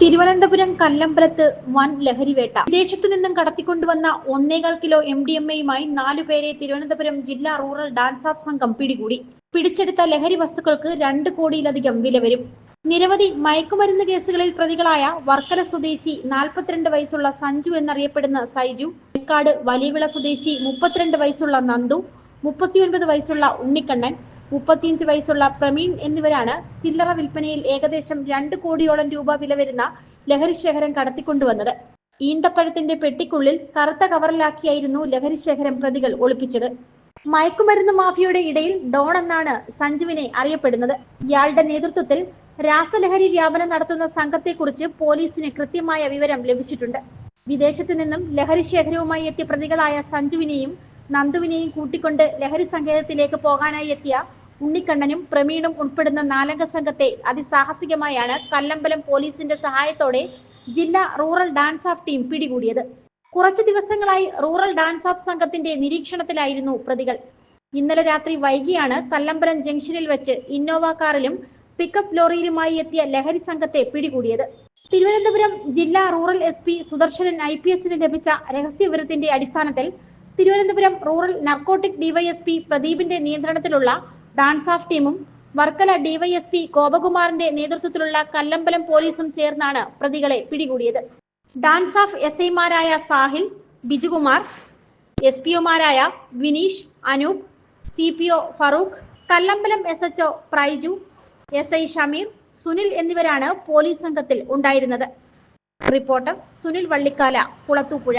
തിരുവനന്തപുരം കല്ലമ്പലത്ത് വൻ ലഹരിവേട്ട വിദേശത്തു നിന്നും കടത്തിക്കൊണ്ടുവന്ന ഒന്നേകാൽ കിലോ എം ഡി എം എയുമായി നാലുപേരെ തിരുവനന്തപുരം ജില്ലാ റൂറൽ ഡാൻസ് ആഫ് സംഘം പിടികൂടി. പിടിച്ചെടുത്ത ലഹരി വസ്തുക്കൾക്ക് രണ്ട് കോടിയിലധികം വില വരും. നിരവധി മയക്കുമരുന്ന് കേസുകളിൽ പ്രതികളായ വർക്കല സ്വദേശി നാൽപ്പത്തിരണ്ട് വയസ്സുള്ള സഞ്ജു എന്നറിയപ്പെടുന്ന സൈജു വെക്കാട് വലിയവിള സ്വദേശി മുപ്പത്തിരണ്ട് വയസ്സുള്ള നന്ദു മുപ്പത്തിയൊൻപത് വയസ്സുള്ള ഉണ്ണിക്കണ്ണൻ മുപ്പത്തിയഞ്ച് വയസ്സുള്ള പ്രമീൺ എന്നിവരാണ് ചില്ലറ വിൽപ്പനയിൽ ഏകദേശം രണ്ട് കോടിയോളം രൂപ വില വരുന്ന ലഹരിശേഖരം കടത്തിക്കൊണ്ടുവന്നത്. ഈന്തപ്പഴത്തിന്റെ പെട്ടിക്കുള്ളിൽ കറുത്ത കവറിലാക്കിയായിരുന്നു ലഹരിശേഖരം പ്രതികൾ ഒളിപ്പിച്ചത്. മയക്കുമരുന്ന് മാഫിയയുടെ ഇടയിൽ ഡോൺ എന്നാണ് സഞ്ജുവിനെ അറിയപ്പെടുന്നത്. ഇയാളുടെ നേതൃത്വത്തിൽ രാസലഹരി വ്യാപനം നടത്തുന്ന സംഘത്തെക്കുറിച്ച് പോലീസിന് കൃത്യമായ വിവരം ലഭിച്ചിട്ടുണ്ട്. വിദേശത്ത് നിന്നും ലഹരി ശേഖരവുമായി എത്തിയ പ്രതികളായ സഞ്ജുവിനെയും നന്ദുവിനെയും കൂട്ടിക്കൊണ്ട് ലഹരി സങ്കേതത്തിലേക്ക് പോകാനായി എത്തിയ ഉണ്ണിക്കണ്ണനും പ്രമീണും ഉൾപ്പെടുന്ന നാലംഗ സംഘത്തെ അതിസാഹസികമായാണ് കല്ലമ്പലം പോലീസിന്റെ സഹായത്തോടെ ജില്ലാ റൂറൽ ഡാൻസ് ഓഫ് ടീം പിടികൂടിയത്. കുറച്ചു ദിവസങ്ങളായി റൂറൽ ഡാൻസ് ഓഫ് സംഘത്തിന്റെ നിരീക്ഷണത്തിലായിരുന്നു പ്രതികൾ. ഇന്നലെ രാത്രി വൈകിയാണ് കല്ലമ്പലം ജംഗ്ഷനിൽ വെച്ച് ഇന്നോവ കാറിലും പിക്കപ്പ് ലോറിയിലുമായി എത്തിയ ലഹരി സംഘത്തെ പിടികൂടിയത്. തിരുവനന്തപുരം ജില്ലാ rural S P Sudarshanan I P എസിന് ലഭിച്ച രഹസ്യവിവരത്തിന്റെ അടിസ്ഥാനത്തിൽ തിരുവനന്തപുരം റൂറൽ നർക്കോട്ടിക് ഡിവൈഎസ്പി പ്രദീപിന്റെ നിയന്ത്രണത്തിലുള്ള ഡാൻസ് ഓഫ് ടീമും വർക്കല ഡിവൈഎസ്പി ഗോപകുമാറിന്റെ നേതൃത്വത്തിലുള്ള കല്ലമ്പലം പോലീസും ചേർന്നാണ് പ്രതികളെ പിടികൂടിയത്. ഡാൻസ് ഓഫ് എസ് ഐമാരായ Sahil Bijukumar S P ഒമാരായ Vineesh Anoop C P O Farooq Kallambalam S H O Praiju S I Shameer Sunil എന്നിവരാണ് പോലീസ് സംഘത്തിൽ ഉണ്ടായിരുന്നത്. റിപ്പോർട്ടർ സുനിൽ വള്ളിക്കാല കുളത്തൂപ്പുഴ.